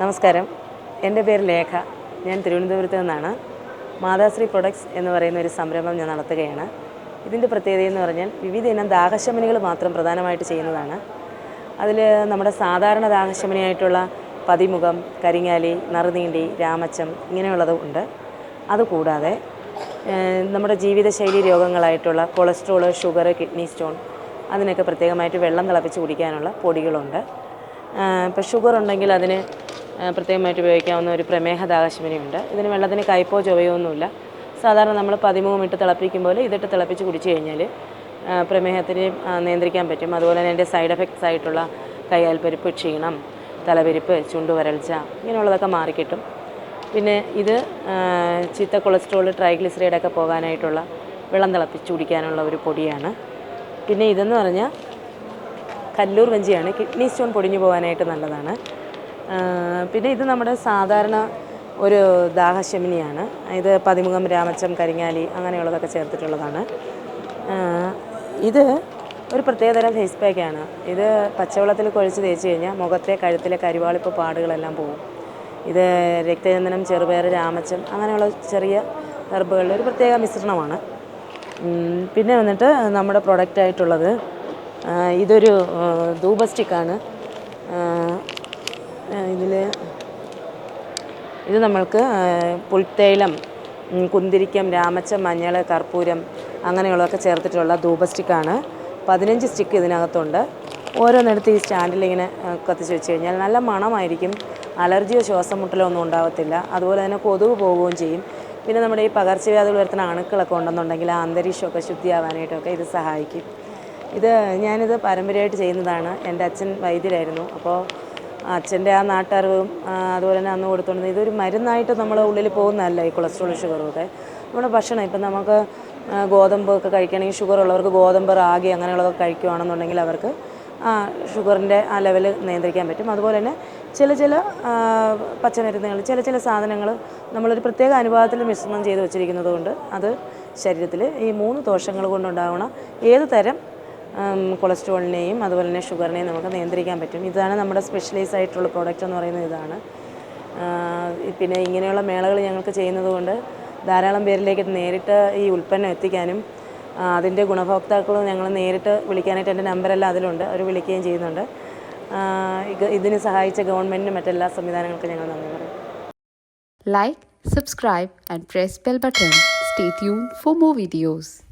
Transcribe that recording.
നമസ്കാരം. എന്റെ പേര് ലേഖ. ഞാൻ തിരുവനന്തപുരത്ത് നിന്നാണ്. മാതാശ്രീ പ്രൊഡക്ട്സ് എന്ന് പറയുന്ന ഒരു സംരംഭം ഞാൻ നടത്തുകയാണ്. ഇതിന്റെ പ്രത്യേകത എന്ന് പറഞ്ഞാൽ വിവിധ ഇനം ദാഹശമനികൾ മാത്രം പ്രധാനമായിട്ട് ചെയ്യുന്നതാണ്. അതിൽ നമ്മുടെ സാധാരണ ദാഹശമനിയായിട്ടുള്ള പതിമുഖം കരിങ്ങാലി നറുനീണ്ടി രാമച്ചം ഇങ്ങനെയുള്ളതും ഉണ്ട്. അതുകൂടാതെ നമ്മുടെ ജീവിതശൈലി രോഗങ്ങളായിട്ടുള്ള കൊളസ്ട്രോൾ ഷുഗർ കിഡ്നി സ്റ്റോൺ അതിനൊക്കെ പ്രത്യേകമായിട്ട് വെള്ളം തിളപ്പിച്ച് കുടിക്കാനുള്ള പൊടികളുണ്ട്. ഇപ്പോൾ ഷുഗർ ഉണ്ടെങ്കിൽ അതിന് പ്രത്യേകമായിട്ട് ഉപയോഗിക്കാവുന്ന ഒരു പ്രമേഹ ദാഹശമനിയുണ്ട് ഇതിന് വെള്ളത്തിന് കയ്പോ ചൊവയോ ഒന്നുമില്ല. സാധാരണ നമ്മൾ പതിമുഖം ഇട്ട് തിളപ്പിക്കുമ്പോൾ ഇതിട്ട് തിളപ്പിച്ച് കുടിച്ചു കഴിഞ്ഞാൽ പ്രമേഹത്തിന് നിയന്ത്രിക്കാൻ പറ്റും. അതുപോലെ തന്നെ അതിന്റെ സൈഡ് എഫക്ട്സ് ആയിട്ടുള്ള കയ്യാൽപ്പരിപ്പ് ക്ഷീണം തലപരിപ്പ് ചുണ്ടുവരൾച്ച ഇങ്ങനെയുള്ളതൊക്കെ മാറിക്കിട്ടും. പിന്നെ ഇത് ചീത്ത കൊളസ്ട്രോൾ ട്രൈഗ്ലിസറൈഡ് ഒക്കെ പോകാനായിട്ടുള്ള വെള്ളം തിളപ്പിച്ച് കുടിക്കാനുള്ള ഒരു പൊടിയാണ്. പിന്നെ ഇതെന്ന് പറഞ്ഞാൽ കല്ലൂർ വഞ്ചിയാണ്. കിഡ്നി സ്റ്റോൺ പൊടിഞ്ഞു പോകാനായിട്ട് നല്ലതാണ്. പിന്നെ ഇത് നമ്മുടെ സാധാരണ ഒരു ദാഹശമിനിയാണ്. ഇത് പതിമുഖം രാമച്ചം കരിങ്ങാലി അങ്ങനെയുള്ളതൊക്കെ ചേർത്തിട്ടുള്ളതാണ്. ഇത് ഒരു പ്രത്യേകതരം ഫേസ് പാക്കാണ് ഇത് പച്ചവെള്ളത്തിൽ കുഴച്ച് തേച്ച് കഴിഞ്ഞാൽ മുഖത്തെ കഴുത്തിലെ കരിവാളിപ്പ് പാടുകളെല്ലാം പോകും ഇത് രക്തചന്ദനം ചെറുപയർ രാമച്ചം അങ്ങനെയുള്ള ചെറിയ ഹെർബുകളുടെ ഒരു പ്രത്യേക മിശ്രണമാണ്. പിന്നെ വന്നിട്ട് നമ്മുടെ പ്രൊഡക്റ്റായിട്ടുള്ളത് ഇതൊരു ധൂപ സ്റ്റിക്കാണ് ഇതിൽ ഇത് നമ്മൾക്ക് ആ, പുൽത്തൈലം കുന്തിരിക്കം രാമച്ച മഞ്ഞൾ കർപ്പൂരം അങ്ങനെയുള്ളതൊക്കെ ചേർത്തിട്ടുള്ള ധൂപ സ്റ്റിക്കാണ്. പതിനഞ്ച് സ്റ്റിക്ക് ഇതിനകത്തുണ്ട്. ഓരോന്നെടുത്ത് ഈ സ്റ്റാൻഡിലിങ്ങനെ കത്തിച്ച് വെച്ച് കഴിഞ്ഞാൽ നല്ല മണമായിരിക്കും. അലർജിയോ ശ്വാസം മുട്ടലോ ഒന്നും ഉണ്ടാകത്തില്ല അതുപോലെ തന്നെ കൊതുക് പോവുകയും ചെയ്യും. പിന്നെ നമ്മുടെ ഈ പകർച്ചവ്യാധികൾ വരുത്തുന്ന അണുക്കളൊക്കെ ഉണ്ടെന്നുണ്ടെങ്കിൽ ആ അന്തരീക്ഷമൊക്കെ ശുദ്ധിയാവാനായിട്ടൊക്കെ ഇത് സഹായിക്കും. ഇത് ഞാനിത് പാരമ്പര്യമായിട്ട് ചെയ്യുന്നതാണ്. എന്റെ അച്ഛൻ വൈദ്യരായിരുന്നു. അപ്പോൾ അച്ഛന്റെ ആ നാട്ടറിവും അതുപോലെ തന്നെ അന്ന് കൊടുത്തോണ്ട് ഇതൊരു മരുന്നായിട്ട് നമ്മളെ ഉള്ളിൽ പോകുന്നതല്ല ഈ കൊളസ്ട്രോൾ ഷുഗറൊക്കെ നമ്മുടെ ഭക്ഷണം ഇപ്പം നമുക്ക് ഗോതമ്പ് ഒക്കെ കഴിക്കുകയാണെങ്കിൽ ഷുഗർ ഉള്ളവർക്ക് ഗോതമ്പ് റാഗി അങ്ങനെയുള്ളതൊക്കെ കഴിക്കുകയാണെന്നുണ്ടെങ്കിൽ അവർക്ക് ഷുഗറിന്റെ ആ ലെവൽ നിയന്ത്രിക്കാൻ പറ്റും. അതുപോലെ തന്നെ ചില ചില പച്ചമരുന്നുകൾ ചില ചില സാധനങ്ങൾ നമ്മളൊരു പ്രത്യേക അനുപാതത്തിൽ മിശ്രണം ചെയ്ത് വെച്ചിരിക്കുന്നത് കൊണ്ട് അത് ശരീരത്തിൽ ഈ മൂന്ന് ദോഷങ്ങൾ കൊണ്ടുണ്ടാവുന്ന ഏത് തരം കൊളസ്ട്രോളിനെയും അതുപോലെ തന്നെ ഷുഗറിനെയും നമുക്ക് നിയന്ത്രിക്കാൻ പറ്റും. ഇതാണ് നമ്മുടെ സ്പെഷ്യലൈസ് ആയിട്ടുള്ള പ്രോഡക്റ്റ് എന്ന് പറയുന്നത് ഇതാണ്. പിന്നെ ഇങ്ങനെയുള്ള മേളകൾ ഞങ്ങൾക്ക് ചെയ്യുന്നതുകൊണ്ട് ധാരാളം പേരിലേക്ക് നേരിട്ട് ഈ ഉൽപ്പന്നം എത്തിക്കാനും അതിന്റെ ഗുണഭോക്താക്കൾ ഞങ്ങൾ നേരിട്ട് വിളിക്കാനായിട്ട് എന്റെ നമ്പരെല്ലാം അതിലുണ്ട്. അവർ വിളിക്കുകയും ചെയ്യുന്നുണ്ട്. ഇതിന് സഹായിച്ച ഗവൺമെന്റിനും മറ്റെല്ലാ സംവിധാനങ്ങൾക്കും ഞങ്ങൾ നന്ദി പറയും. Like subscribe and press bell button stay tune for more videos.